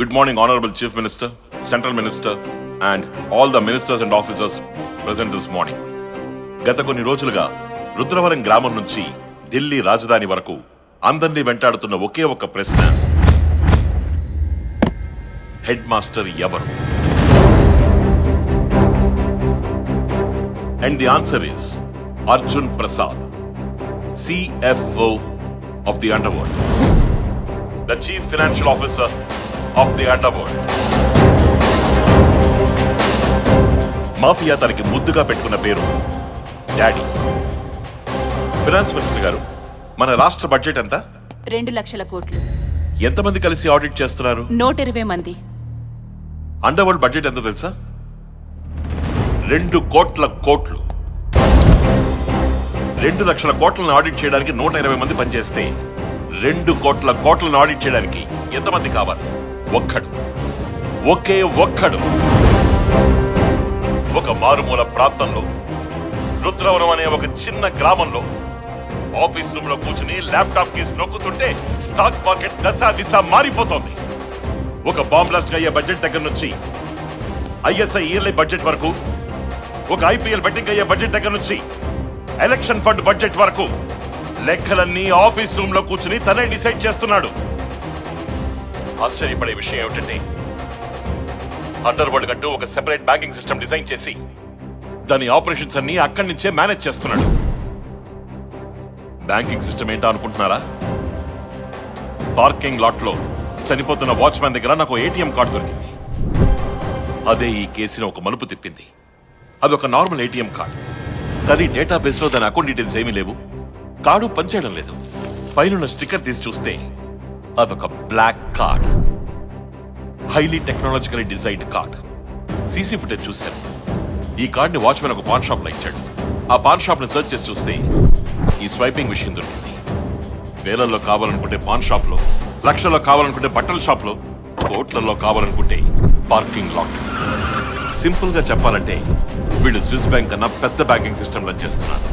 Good morning honourable chief minister central minister and all the ministers and officers present this morning గత కొన్ని రోజులుగా రుద్రవరం గ్రామం నుంచి ఢిల్లీ రాజధాని వరకు అందరినీ వెంటాడుతున్న ఒకే ఒక ప్రశ్న. హెడ్ మాస్టర్ ఎవరు and the answer is Arjun Prasad CFO of the under world the chief financial officer of the underworld. Mafia తనకి ముద్దుగా పెట్టుకున్న పేరు డాడీ. ఫినాన్స్ మినిస్టర్ గారు మన రాష్ట్ర బడ్జెట్ ఎంత? రెండు లక్షల కోట్లు. ఎంతమంది కలిసి ఆడిట్ చేస్తున్నారు? నూట ఇరవై మంది. అండర్ వరల్డ్ బడ్జెట్ ఎంత తెలుసా? రెండు కోట్ల కోట్లు. రెండు లక్షల కోట్లను ఆడిట్ చేయడానికి నూట ఇరవై మంది పనిచేస్తే రెండు కోట్ల కోట్లను ఆడిట్ చేయడానికి ఎంతమంది కావాలి? ఒక్కడు. ఒకే ఒక్కడు. ఒక మారుమూల ప్రాంతంలో రుద్రవరం అనే ఒక చిన్న గ్రామంలో ఆఫీస్ రూమ్లో కూర్చుని ల్యాప్టాప్ కీస్ నొక్కుతుంటే స్టాక్ మార్కెట్ దశ దిశ మారిపోతోంది. ఒక బాంబ్లాస్ట్ అయ్యే బడ్జెట్ దగ్గర నుంచి ఐఎస్ఐ ఇయర్లీ బడ్జెట్ వరకు ఒక ఐపీఎల్ బెట్టింగ్ అయ్యే బడ్జెట్ దగ్గర నుంచి ఎలక్షన్ ఫండ్ బడ్జెట్ వరకు లెక్కలన్నీ ఆఫీస్ రూమ్లో కూర్చుని తనే డిసైడ్ చేస్తున్నాడు. ఆశ్చర్యపడే విషయం ఏమిటంటే అండర్ వరల్డ్ గట్టు ఒక సెపరేట్ బ్యాంకింగ్ సిస్టమ్ డిజైన్ చేసి దాని ఆపరేషన్స్ అన్ని అక్కడి నుంచే మేనేజ్ చేస్తున్నాడు. బ్యాంకింగ్ సిస్టమ్ ఏంటో అనుకుంటున్నారా? పార్కింగ్ లాట్లో చనిపోతున్న వాచ్మ్యాన్ దగ్గర నాకు ఏటీఎం కార్డు దొరికింది. అదే ఈ కేసుని ఒక మలుపు తిప్పింది. అదొక నార్మల్ ఏటీఎం కార్డ్. కానీ డేటాబేస్లో దాని అకౌంట్ డీటెయిల్స్ ఏమీ లేవు. కార్డు పనిచేయడం లేదు. పైన స్టిక్కర్ తీసి చూస్తే అదొక black card highly technologically designed card CC footage చూశాను. ఈ కార్డ్ని వాచ్మెన్ ఒక పాన్ షాప్లో ఇచ్చాడు. ఆ పాన్ షాప్ని సెర్చ్ చేసి చూస్తే ఈ స్వైపింగ్ విషయం దొరికింది. వేలల్లో కావాలనుకుంటే పాన్ షాప్లో లక్షల్లో కావాలనుకుంటే బట్టల షాప్లో కోట్లలో కావాలనుకుంటే పార్కింగ్ లాట్ సింపుల్గా చెప్పాలంటే వీళ్ళు స్విస్ బ్యాంక్ అన్న పెద్ద బ్యాంకింగ్ సిస్టంలో చేస్తున్నారు.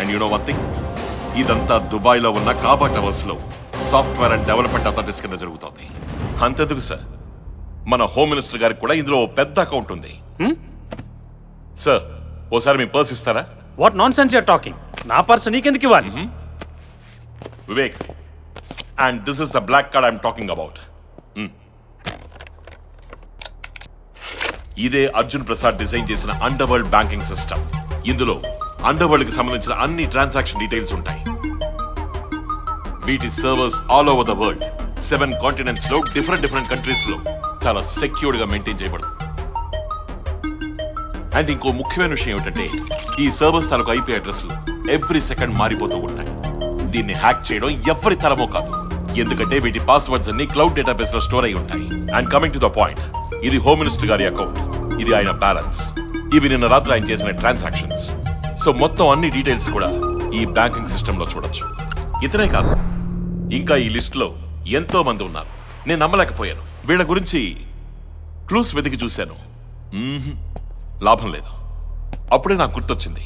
అండ్ యు వన్ థింగ్ ఇదంతా దుబాయ్లో ఉన్న కాబా టవర్స్లో సాఫ్ట్వేర్ అండ్ డెవలప్మెంట్ అథారిటీస్ కింద జరుగుతోంది. అంతెందుకు సార్? మన హోమ్ మినిస్టర్ గారికి కూడా ఇందులో ఓ పెద్ద అకౌంట్ ఉంది. సార్ ఓసారి మీ పర్స్ ఇస్తారా? What nonsense you're talking నా పర్స్ నీకెందుకు ఇవ్వాలి? Vivek and this is the black card I'm talking about Hmm. ఇదే అర్జున్ ప్రసాద్ డిజైన్ చేసిన అండర్ వరల్డ్ బ్యాంకింగ్ సిస్టమ్. ఇందులో అండర్ వరల్డ్కి సంబంధించిన అన్ని ట్రాన్సాక్షన్ డీటెయిల్స్ ఉంటాయి. వీటి servers all over the world. Seven కాంటినెంట్స్లో different different కంట్రీస్లో. చాలా సెక్యూర్డ్గా మెయింటైన్ చేయబడుతుంది అండ్ ఇంకో ముఖ్యమైన విషయం ఏమిటంటే ఈ సర్వర్స్ తాలూకు ఐపీ అడ్రస్ ఎవ్రీ సెకండ్ మారిపోతూ ఉంటాయి. దీన్ని హ్యాక్ చేయడం ఎవరి తరమో కాదు. ఎందుకంటే వీటి పాస్వర్డ్స్ అన్ని క్లౌడ్ డేటాబేస్లో స్టోర్ అయి ఉంటాయి. And coming to the point ఇది హోమ్ మినిస్టర్ గారి అకౌంట్ ఇది ఆయన బ్యాలెన్స్ ఇవి నిన్న రాత్రి ఆయన చేసిన ట్రాన్సాక్షన్స్ సో మొత్తం అన్ని డీటెయిల్స్ కూడా ఈ బ్యాంకింగ్ సిస్టమ్లో చూడొచ్చు. ఇతనే కాదు. ఇంకా ఈ లిస్టులో ఎంతో మంది ఉన్నారు. నేను నమ్మలేకపోయాను. వీళ్ళ గురించి క్లూస్ వెతికి చూశాను. లాభం లేదు. అప్పుడే నాకు గుర్తొచ్చింది.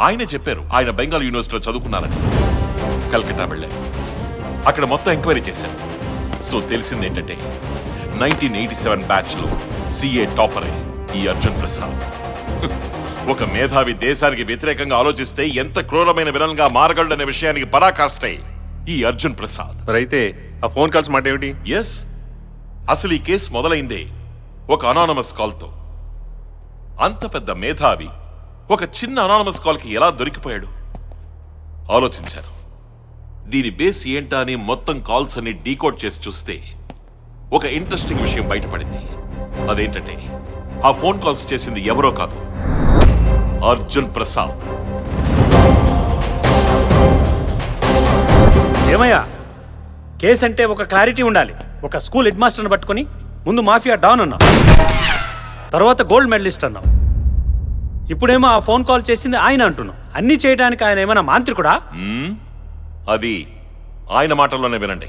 ఆయనే చెప్పారు ఆయన బెంగాల్ యూనివర్సిటీలో చదువుకున్నారని. కల్కట్టా వెళ్ళాను. అక్కడ మొత్తం ఎంక్వైరీ చేశాను. సో తెలిసింది ఏంటంటే నైన్టీన్ ఎయిటీ సెవెన్ బ్యాచ్లో సిఏ టాపర్ ఈ అర్జున్ ప్రసాద్. ఒక మేధావి దేశానికి వ్యతిరేకంగా ఆలోచిస్తే ఎంత క్రూరమైన విలన్గా మారగలడనే విషయానికి పరాకాష్టే ఈ అర్జున్ ప్రసాద్. మరైతే ఆ ఫోన్ కాల్స్ మాట ఏమిటి ఎస్ అసలు ఈ కేసు మొదలైందే ఒక అనానమస్ కాల్తో. అంత పెద్ద మేధావి ఒక చిన్న అనానమస్ కాల్కి ఎలా దొరికిపోయాడు? ఆలోచించాను. దీని బేస్ ఏంటా అని మొత్తం కాల్స్ అన్ని డీకోడ్ చేసి చూస్తే ఒక ఇంట్రెస్టింగ్ విషయం బయటపడింది. అదేంటంటే ఆ ఫోన్ కాల్స్ చేసింది ఎవరో కాదు. అర్జున్ ప్రసాద్. ఏమయ్యా? కేసు అంటే ఒక క్లారిటీ ఉండాలి. ఒక స్కూల్ హెడ్ మాస్టర్ని పట్టుకొని ముందు మాఫియా డాన్ అన్నావు. తర్వాత గోల్డ్ మెడలిస్ట్ అన్నావు. ఇప్పుడేమో ఆ ఫోన్ కాల్ చేసింది ఆయన అంటున్నావు. అన్నీ చేయడానికి ఆయన ఏమైనా మాంత్రికుడా? అది ఆయన మాటల్లోనే వినండి.